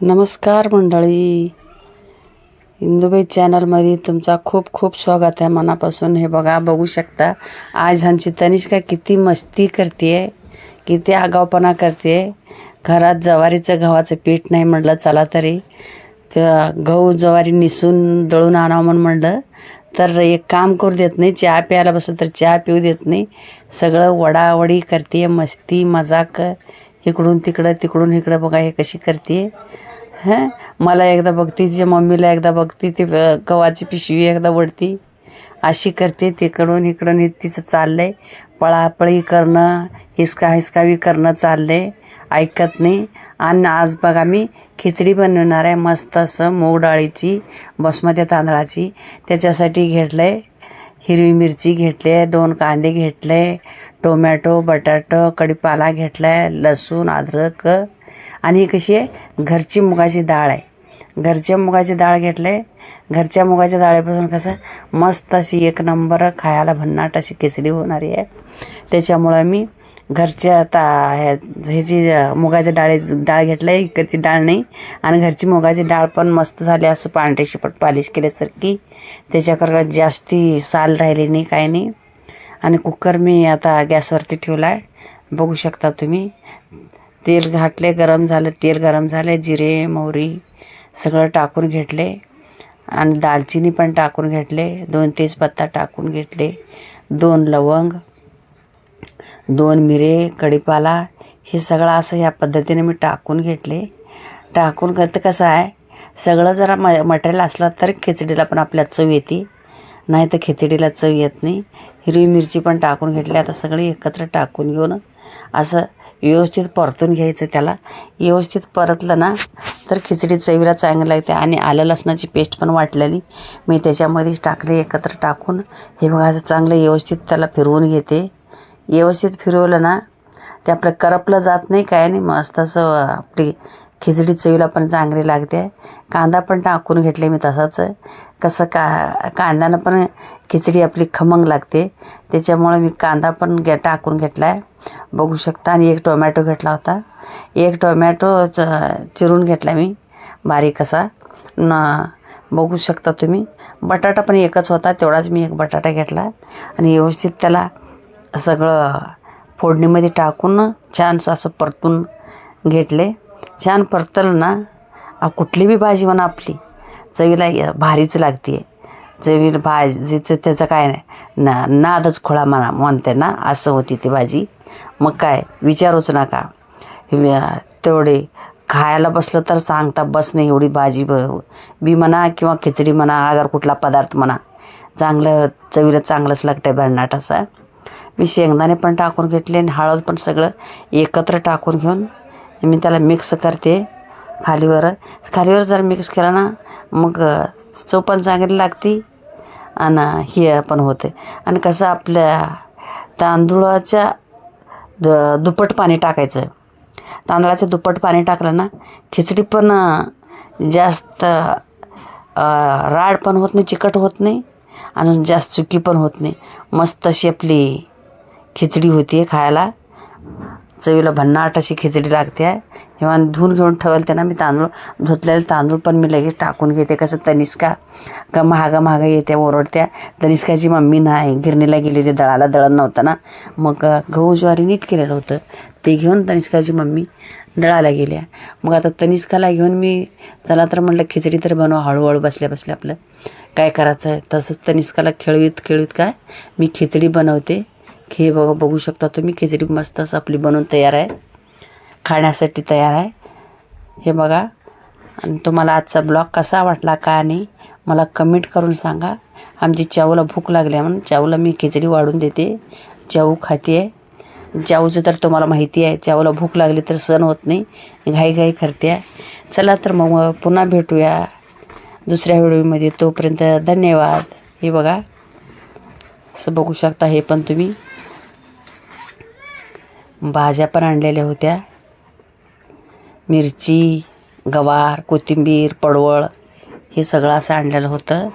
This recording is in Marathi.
नमस्कार मंडळी. इंदुबाई चॅनलमध्ये तुमचा खूप खूप स्वागत आहे मनापासून. हे बघा बघू शकता. आज आमची तनिष्का किती मस्ती करते किती आगावपणा करते घरात जवारीचं गव्हाचं पीठ नाही म्हटलं चला तरी. गहू ज्वारी निसून दळून आणावं म्हणून म्हणलं तर एक काम करू देत नाही चहा प्यायला बसलं तर चहा पिऊ देत नाही. सगळं वडावडी करते मस्ती मजाक. इकडून तिकडं तिकडून इकडं बघा हे कशी करते. हं? मला एकदा बघती तिच्या मम्मीला एकदा बघती ती गव्हाची पिशवी एकदा ओढती. अशी करते तिकडून इकडून हे तिचं चाललंय. पळापळी करणं हिसका हिसकावी करणं चाललंय. ऐकत नाही. आणि आज बघा मी खिचडी बनवणार आहे मस्त असं मूग डाळीची बासमती तांदळाची. त्याच्यासाठी घेतलंय. हिरवी मिरची घेतली दोन कांदे घेतले टोमॅटो बटाटो कढीपाला घेतला आहे लसूण अद्रक आणि ही कशी आहे? घरची मुगाची डाळ आहे. घरच्या मुगाची डाळ घेतले घरच्या मुगाच्या डाळीपासून कसं? मस्त अशी एक नंबर खायला भन्नाट अशी खिचडी होणारी आहे. त्याच्यामुळं मी घरच्या आता ह्या- ह्याची मुगाच्या डाळी डाळ घेतलं आहे इकडची डाळ नाही. आणि घरची मुगाची डाळ पण मस्त झाली असं पांढरे शिपट पालिश केल्यासारखी. त्याच्याकरता जास्ती साल राहिली नाही काय नाही. आणि कुकर मी आता गॅसवरती ठेवला आहे बघू शकता तुम्ही. तेल घातले गरम झालं तेल गरम झाले जिरे मोहरी सगळं टाकून घेतले आणि दालचिनी पण टाकून घेतले दोन तेजपत्ता टाकून घेतले दोन लवंग. दोन मिरे कढीपाला हे सगळं असं ह्या पद्धतीने मी टाकून घेतले. टाकून करतं कसं आहे सगळं जरा म मटेरियल असलं तर खिचडीला पण आपल्या चव येते. नाही तर खिचडीला चव येत नाही. हिरवी मिरची पण टाकून घेतली आता सगळी एकत्र टाकून घेऊन असं व्यवस्थित परतून घ्यायचं त्याला. व्यवस्थित परतलं ना तर खिचडी चवीला चांगली लागते आणि आलं लसणाची पेस्ट पण वाटलेली. मी त्याच्यामध्येच टाकले एकत्र टाकून. हे बघा असं चांगलं व्यवस्थित त्याला फिरवून घेते. व्यवस्थित फिरवलं ना ते आपलं करपलं जात नाही काय नाही. मस्त असं आपली खिचडी चवीला पण चांगली लागते. कांदा पण टाकून घेतले मी तसाच. कसं का कांद्यानं पण खिचडी आपली खमंग लागते. त्याच्यामुळं मी कांदा पण घे टाकून घेतला आहे. बघू शकता. आणि एक टोमॅटो घेतला होता. एक टोमॅटो चिरून घेतला मी बारीक असा. न बघू शकता तुम्ही. बटाटा पण एकच होता तेवढाच मी एक बटाटा घेतला. आणि व्यवस्थित त्याला सगळं फोडणीमध्ये टाकून छानसं असं परतून घेतले. छान परतलं ना कुठली बी भाजी म्हणा आपली चवीला भारीच लागते चवीला भाजीचं त्याचं काय नाही. ना नादच खोळा म्हणा म्हणते ना असं होती ती भाजी. मग काय विचारूच नका. तेवढे खायला बसलं तर सांगता बस नाही एवढी भाजी ब- बी म्हणा किंवा खिचडी म्हणा अगर कुठला पदार्थ म्हणा. चांगलं चवीला चांगलंच लागतं भन्नाट असं. मी शेंगदाणे पण टाकून घेतले आणि हळद पण सगळं एकत्र टाकून घेऊन मी त्याला मिक्स करते खालीवर. खालीवर जर मिक्स केला ना मग चव पण चांगली लागते आणि हे पण होते. आणि कसं आपल्या तांदूळाच्या द दुप्पट पाणी टाकायचं. तांदळाचं दुप्पट पाणी टाकलं ना खिचडी पण जास्त राड पण होत नाही चिकट होत नाही. आणि जास्त चुकी पण होत नाही. मस्त अशी आपली खिचडी होती खायला. चवीला भन्नाट अशी खिचडी लागते आहे किंवा धुवून घेऊन ठेवलं त्यांना मी तांदूळ धुतलेले तांदूळ पण मी लगेच टाकून घेते. कसं तनिष्का का महागा महागा येत्या ओरडत्या. तनिष्काची मम्मी नाही गिरणीला गेलेली दळाला दळण नव्हतं ना. मग गहू ज्वारी नीट केलेलं होतं ते घेऊन तनिष्काची मम्मी दळायला गेल्या. मग आता तनिष्काला घेऊन मी चला तर म्हटलं खिचडी तर बनवा हळूहळू बसल्या बसल्या आपलं. काय करायचं आहे? तसंच तनिष्काला खेळवीत खेळवीत काय? मी खिचडी बनवते. हे बघा बघू शकता तुम्ही खिचडी मस्तच आपली बनवून तयार आहे. खाण्यासाठी तयार आहे. हे बघा. आणि तुम्हाला आजचा ब्लॉग कसा वाटला का नाही मला कमेंट करून सांगा. आमची चाऊला भूक लागली आहे म्हणून चाऊला मी खिचडी वाढून देते. चाऊ खाते आहे चाऊचं तर तुम्हाला माहिती आहे चाऊला भूक लागली तर सण होत नाही. घाई घाई करते. आहे. चला तर मग पुन्हा भेटूया. दुसऱ्या व्हिडिओमध्ये तोपर्यंत धन्यवाद. हे बघा. असं बघू शकता हे पण तुम्ही. भाज्या पण आणलेल्या होत्या. मिरची गवार कोथिंबीर पडवळ हे सगळं असं आणलेलं होतं.